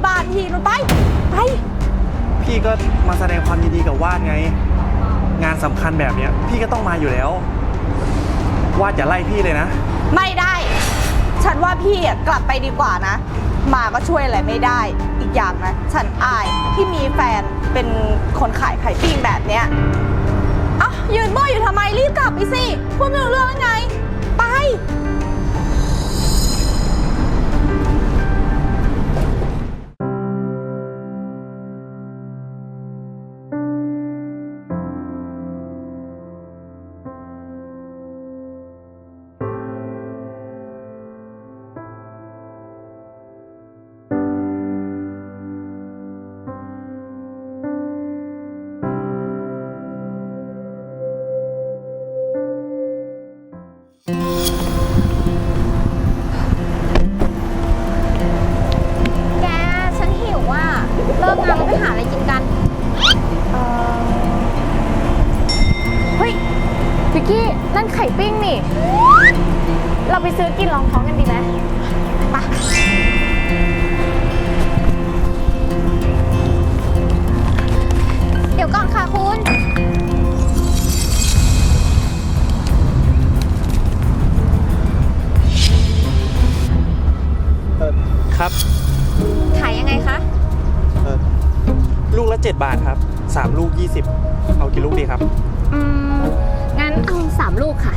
ที่บ้านพี่นู่นไปไป พี่ก็มาแสดงความยินดีกับวาดไง งานสำคัญแบบเนี้ย พี่ก็ต้องมาอยู่แล้ว วาดอย่าไล่พี่เลยนะ ไม่ได้ ฉันว่าพี่อะกลับไปดีกว่านะ มาก็ช่วยอะไรไม่ได้ อีกอย่างนะ ฉันอายที่มีแฟนเป็นคนขายไข่ปิ้งแบบเนี้ยเอ้ายืนเมื่ออยู่ทำไมรีบกลับไปสิพูดไม่รู้เรื่องแล้วไง ไป กินรองท้องกันดีไหมไปะเดี๋ยวก่อนค่ะคุณ เออครับขายยังไงคะ เออลูกละ 7 บาทครับ 3 ลูก 20 เอากี่ลูกดีครับ อืม งั้นเอาสามลูกค่ะ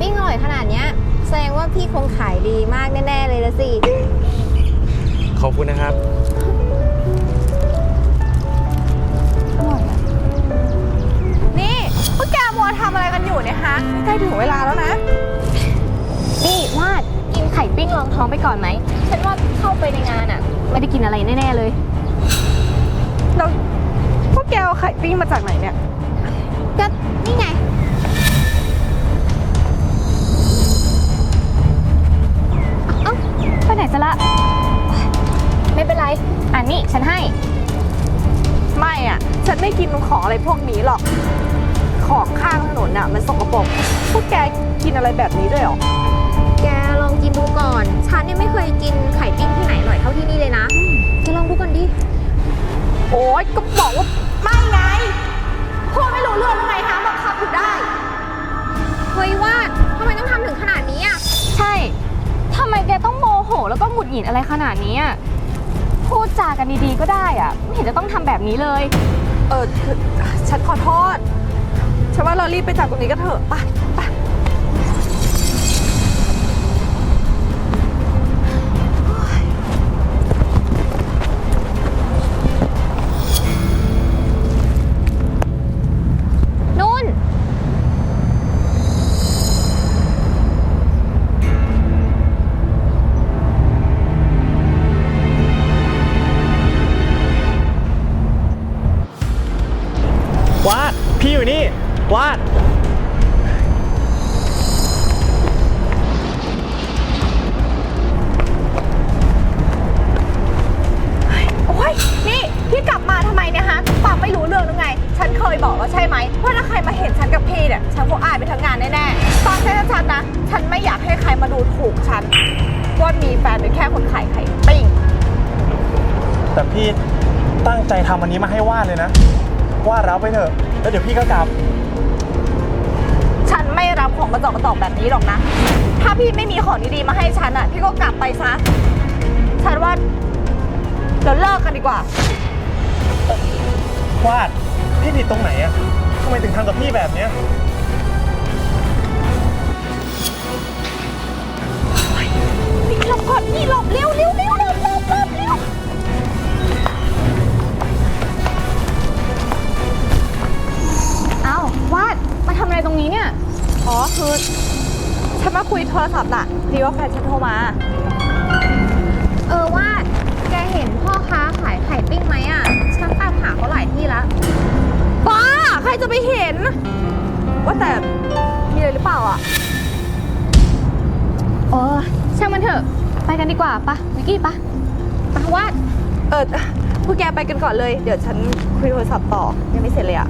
ปิ้งอร่อยขนาดเนี้ยแสดงว่าพี่คงขายดีมากแน่ ๆ เลยละสิ ขอบคุณนะครับอร่อยอะนี่พวกแกมัวทำอะไรกันอยู่เนี่ยฮะใกล้ถึงเวลาแล้วนะ นี่วาดกินไข่ปิ้งรองท้องไปก่อนไหม ฉันว่าเข้าไปในงานอะไม่ได้กินอะไรแน่ ๆ เลย แล้วพวกแกเอาไข่ปิ้งมาจากไหนเนี่ย ก็นี่ไง องอะไรพวกนี้หรอก ของข้างถนนน่ะ มันสกปรกพวกแกกินอะไรแบบนี้ด้วยเหรอ แกลองกินดูก่อน ฉันเนี่ยไม่เคยกินไข่ปิ้งที่ไหนอร่อยเท่าที่นี่เลยนะแกลองดูก่อนดิ โอ๊ยก็บอกว่าไม่ไงพูดไม่รู้เรื่องหรือไงคะบังคับอยู่ได้ เฮ้ยวาดทำไมต้องทำถึงขนาดนี้อะ ใช่ ทำไมแกต้องโมโห แล้วก็หงุดหงิดอะไรขนาดนี้อะพูดจากันดีๆก็ได้อะไม่เห็นจะต้องทำแบบนี้เลย เออฉันขอโทษ ฉันว่าเรารีบไปจากตรงนี้กันเถอะไป ปากไม่รู้เรื่องหรือไง ฉันเคยบอกแล้วใช่ไหมว่าถ้าใครมาเห็นฉันกับพี่เนี่ย ฉันคงอายไปทั้งงานแน่ๆตอนฉันชัดๆนะ ฉันไม่อยากให้ใครมาดูถูกฉัน ว่ามีแฟนเป็นแค่คนขายไข่ปิ้ง แต่พี่ตั้งใจทำอันนี้มาให้วาดเลยนะวาดรับไปเถอะ แล้วเดี๋ยวพี่ก็กลับ ฉันไม่รับของกระจอกกระจอกแบบนี้หรอกนะ ถ้าพี่ไม่มีของดีๆมาให้ฉันอะ พี่ก็กลับไปซะ ฉันว่าเราเลิกกันดีกว่า วาดพี่ผิดตรงไหนอะทำไมถึงทำกับพี่แบบเนี้ย พี่หลบก่อนพี่หลบเร็วเร็วเร็วเร็วเร็วเร็วเร็วเอ้าวาดมาทำอะไรตรงนี้เนี่ย อ๋อคือฉันมาคุยโทรศัพท์น่ะพอดีว่าแฟนฉันโทรมา ว่าแต่มีอะไรหรือเปล่าอะเออช่างมันเถอะ ไปกันดีกว่าปะวิกกี้ปะปะวาดเออพวกแกไปกันก่อนเลย เดี๋ยวฉันคุยโทรศัพท์ต่อยังไม่เสร็จเลยอะ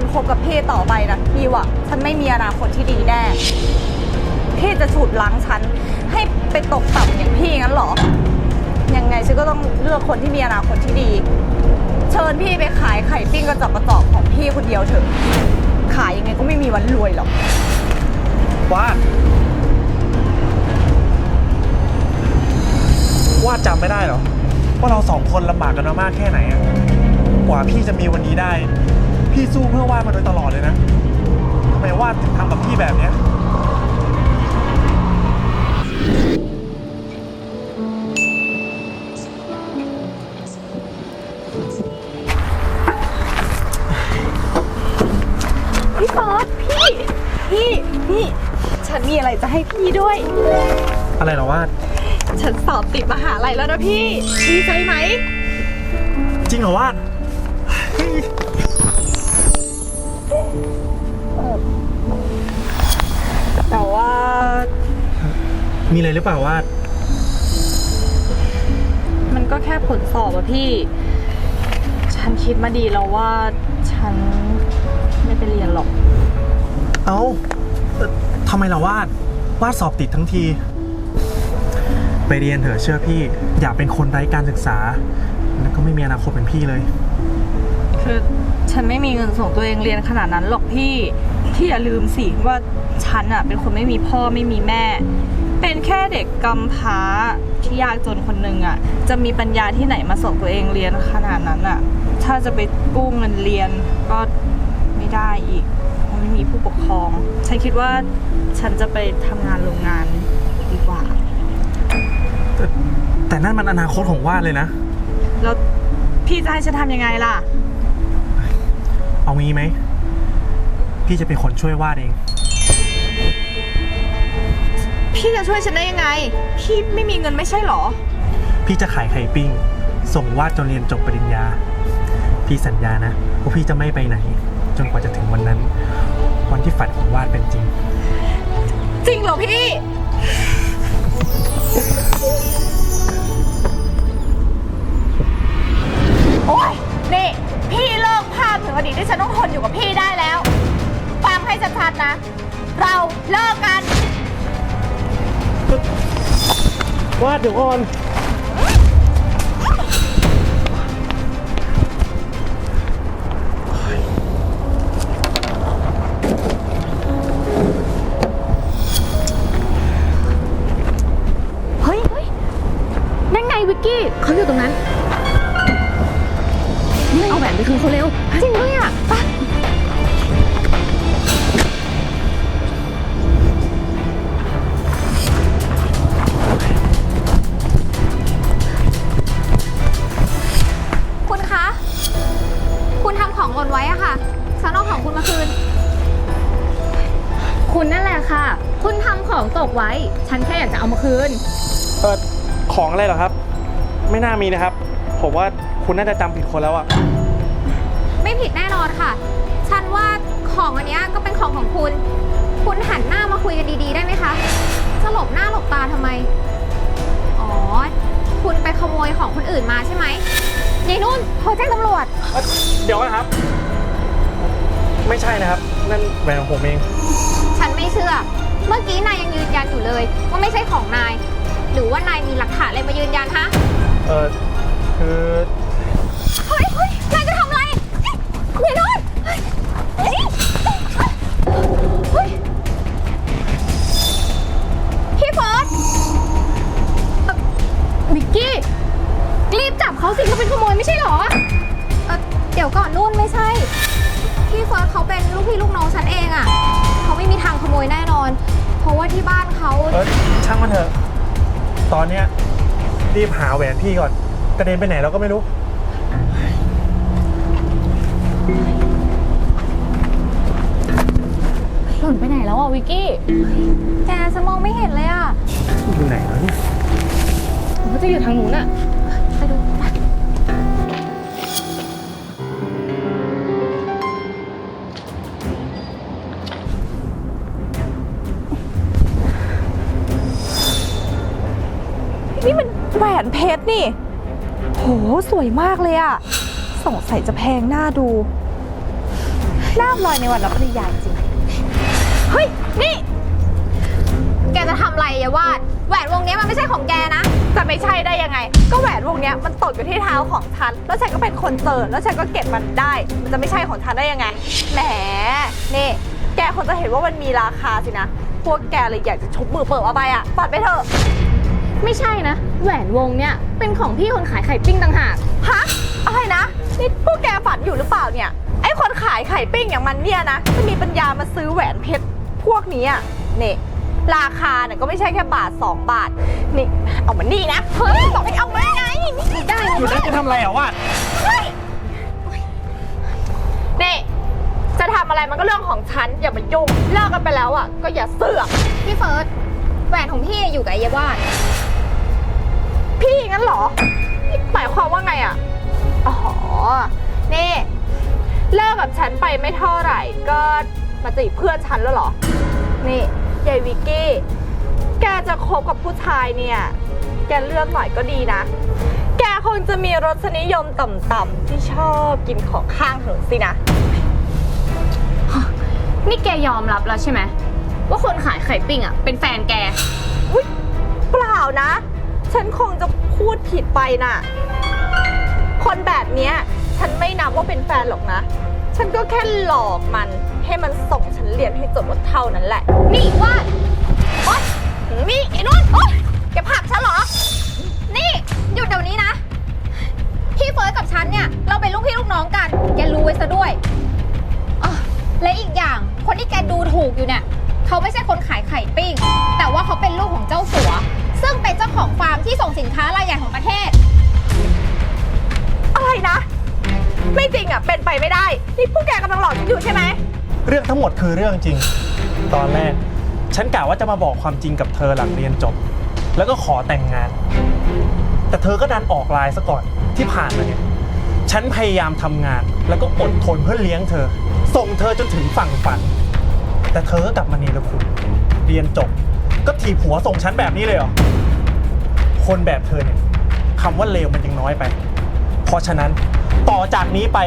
นฉันทนคบกับพี่ต่อไปนะพี่ว่าฉันไม่มีอนาคตที่ดีแน่ พี่จะฉุดล้างฉัน ให้ไปตกต่ำอย่างพี่งั้นเหรอ ยังไงฉันก็ต้องเลือกคนที่มีอนาคตที่ดี เชิญพี่ไปขายไข่ปิ้งกระจอกกระจอกของพี่คนเดียวเถอะ ขายยังไงก็ไม่มีวันรวยหรอก วาดวาดจำไม่ได้เหรอว่าเราสองคนลำบากกันมามากแค่ไหนอะกว่าพี่จะมีวันนี้ได้ พี่สู้เพื่อวาดมาโดยตลอดเลยนะทำไมวาดถึงทำกับพี่แบบเนี้ยพี่เฟิร์สพี่ พี่ พี่ ฉันมีอะไรจะให้พี่ด้วย อะไรเหรอวาด ฉันสอบติดมหาลัยแล้วนะพี่ ดีใจไหม จริงเหรอวาด แต่ว่ามีอะไรหรือเปล่าวาดมันก็แค่ผลสอบอะพี่ ฉันคิดมาดีแล้วว่าฉันไม่ไปเรียนหรอก เอ้าเอ่อทำไมล่ะวาดวาดสอบติดทั้งที ไปเรียนเถอะเชื่อพี่ อยากเป็นคนไร้การศึกษา แล้วก็ไม่มีอนาคตเป็นพี่เลย คือฉันไม่มีเงินส่งตัวเองเรียนขนาดนั้นหรอกพี่ พี่อย่าลืมสิว่า ฉันอะเป็นคนไม่มีพ่อไม่มีแม่ เป็นแค่เด็กกำพร้าที่ยากจนคนหนึ่งอะจะมีปัญญาที่ไหนมาส่งตัวเองเรียนขนาดนั้นอะถ้าจะไปกู้เงินเรียนก็ไม่ได้อีกเพราะไม่มีผู้ปกครอง ฉันคิดว่าฉันจะไปทำงานโรงงานดีกว่า แต่แต่นั่นมันอนาคตของวาดเลยนะ แล้วพี่จะให้ฉันทำยังไงล่ะ เอางี้ไหม พี่จะเป็นคนช่วยวาดเอง พี่จะช่วยฉันได้ยังไง พี่ไม่มีเงินไม่ใช่หรอ พี่จะขายไข่ปิ้ง ส่งวาดจนเรียนจบปริญญา พี่สัญญานะว่าพี่จะไม่ไปไหน จนกว่าจะถึงวันนั้น วันที่ฝันของวาดเป็นจริง จริงเหรอพี่ โอ๊ย นี่ พี่เลิกภาพถึงอดีตที่ฉันต้องทนอยู่กับพี่ได้แล้ว ฟังให้ชัดๆนะ เราเลิกกัน วาดเดี๋ยวก่อนเฮ้ยเฮ้ยนั่นไงวิกกี้เขาอยู่ตรงนั้นนี่เอาแหวนไปคืนเขาเร็ว จริงด้วยอะไป ค่อยากจะเอามาคืน เออของอะไรเหรอครับ ไม่น่ามีนะครับ ผมว่าคุณน่าจะจำผิดคนแล้วอะไม่ผิดแน่นอนค่ะ ฉันว่าของอันเนี้ยก็เป็นของของคุณ คุณหันหน้ามาคุยกันดีๆ ได้ไหมคะจะหลบหน้าหลบตาทำไม อ๋อ คุณไปขโมยของคนอื่นมาใช่ไหมยายนุ่นโทรแจ้งตำรวจ เอ้ยเดี๋ยวนะครับ ไม่ใช่นะครับ นั่นแหวนของผมเอง ฉันไม่เชื่อ เมื่อกี้นายยังยืนยันอยู่เลย ว่าไม่ใช่ของนาย หรือว่านายมีหลักฐานอะไรมายืนยันฮะ เออคือเฮ้ยเฮ้ยนายจะทำอะไรเฮ้ยนายโนนเฮ้ยเฮ้ย รีบหาแหวนพี่ก่อน กระเด็นไปไหนเราก็ไม่รู้ หล่นไปไหนแล้วอะวิกกี้ แกจะมองไม่เห็นเลยอะ่ะอยู่ไหนแล้วเนี่ยเขาจะอยู่ทางนู้นอะ วนเพชรนี่ โห สวยมากเลยอะสงสัยจะแพงหน้าดู หน้าลอยในวันรับปริญญาจริง เฮ้ย นี่ แกจะทำอะไรยาวาด แหวนวงนี้มันไม่ใช่ของแกนะ จะไม่ใช่ได้ยังไง ก็แหวนวงนี้มันตกอยู่ที่เท้าของฉัน แล้วฉันก็เป็นคนเจอแล้วฉันก็เก็บมันได้ มันจะไม่ใช่ของฉันได้ยังไง แหม นี่ แกคงจะเห็นว่ามันมีราคาสินะ พวกแกเลยอยากจะชกมือเปิดเอาไปอะปัดไปเถอะ ไม่ใช่นะ แหวนวงเนี่ยเป็นของพี่คนขายไข่ปิ้งต่างหาก ฮะอะไรนะนี่พวกแกฝันอยู่หรือเปล่าเนี่ย ไอ้คนขายไข่ปิ้งอย่างมันเนี่ยนะจะมีปัญญามาซื้อแหวนเพชรพวกนี้อะนี่ราคาเนี่ยก็ไม่ใช่แค่บาท 2 บาท นี่ เอามานี่นะ เฮ้ย บอกให้เอามาไงนี่ได้อยู่นั่นจะทำอะไรอะวาดนี่จะทำอะไรมันก็เรื่องของฉัน อย่ามายุ่งเลิกกันไปแล้วอะ ก็อย่าเสือกพี่เฟิร์สแหวนของพี่อยู่กับไอ้ยายวาด พี่งั้นเหรอนี่หมายความว่าไงอะอ๋อ นี่ เลิกกับฉันไปไม่เท่าไหร่ ก็มาจีบเพื่อนฉันแล้วเหรอ นี่ยายวิกกี้ แกจะคบกับผู้ชายเนี่ย แกเลือกหน่อยก็ดีนะ แกคงจะมีรสนิยมต่ำๆที่ชอบกินของข้างถนนสินะ นี่แกยอมรับแล้วใช่ไหม ว่าคนขายไข่ปิ้งอะ เป็นแฟนแก อุ๊ย เปล่านะ ฉันคงจะพูดผิดไปน่ะ คนแบบเนี้ย ฉันไม่นับว่าเป็นแฟนหรอกนะ ฉันก็แค่หลอกมันให้มันส่งฉันเรียนให้จบว่าเท่านั้นแหละ นี่ว่าโอ๊ยนี่ไอ้นุ่นโอ๊ยแกผลักฉันเหรอ นี่หยุดเดี๋ยวนี้นะ พี่เฟิร์สกับฉันเนี่ย เราเป็นลูกพี่ลูกน้องกัน แกรู้ไว้ซะด้วยอ๋อและอีกอย่างคนที่แกดูถูกอยู่เนี่ย เขาไม่ใช่คนขายไข่ปิ้ง แต่ว่าเขาเป็นลูกของเจ้าสัว ซึ่งเป็นเจ้าของฟาร์มที่ส่งสินค้ารายใหญ่ของประเทศ อะไรนะ ไม่จริงอะ เป็นไปไม่ได้ นี่พวกแกกำลังหลอกฉันอยู่ใช่ไหม เรื่องทั้งหมดคือเรื่องจริง ตอนแรก ฉันกะว่าจะมาบอกความจริงกับเธอหลังเรียนจบ แล้วก็ขอแต่งงาน แต่เธอก็ดันออกไลน์ซะก่อนที่ผ่านมาเนี่ยฉันพยายามทำงาน แล้วก็อดทนเพื่อเลี้ยงเธอ ส่งเธอจนถึงฝั่งฝัน แต่เธอก็กลับมาเนรคุณเรียนจบ ก็ถีบหัวส่งฉันแบบนี้เลยเหรอ คนแบบเธอเนี่ยคำว่าเลวมันยังน้อยไป เพราะฉะนั้นต่อจากนี้ไป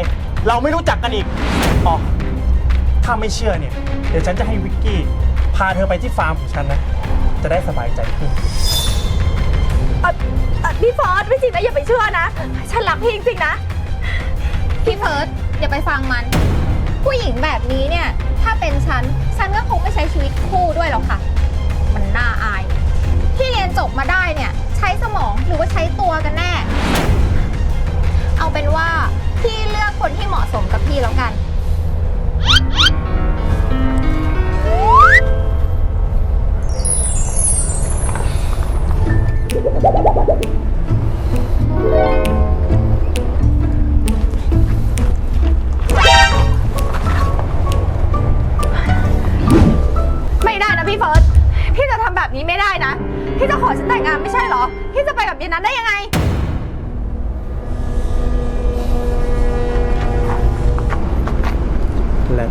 เราไม่รู้จักกันอีกอ๋อถ้าไม่เชื่อเนี่ย เดี๋ยวฉันจะให้วิกกี้ พาเธอไปที่ฟาร์มของฉันนะ จะได้สบายใจขึ้น เอ่อเอ่อพี่ฟอสไม่จริงนะอย่าไปเชื่อนะ ฉันรักพี่จริงๆนะ พี่เฟิร์สอย่าไปฟังมัน ผู้หญิงแบบนี้เนี่ย ถ้าเป็นฉัน ฉันก็คงไม่ใช้ชีวิตคู่ด้วยหรอกค่ะมัน น่าอาย ที่เรียนจบมาได้เนี่ย ใช้สมองหรือว่าใช้ตัวกันแน่ เอาเป็นว่าพี่เลือกคนที่เหมาะสมกับพี่แล้วกัน ไม่ได้นะพี่เฟิร์ส พี่จะทำแบบนี้ไม่ได้นะ พี่จะขอฉันแต่งงานไม่ใช่เหรอ พี่จะไปกับเย็นนั้นได้ยังไง และ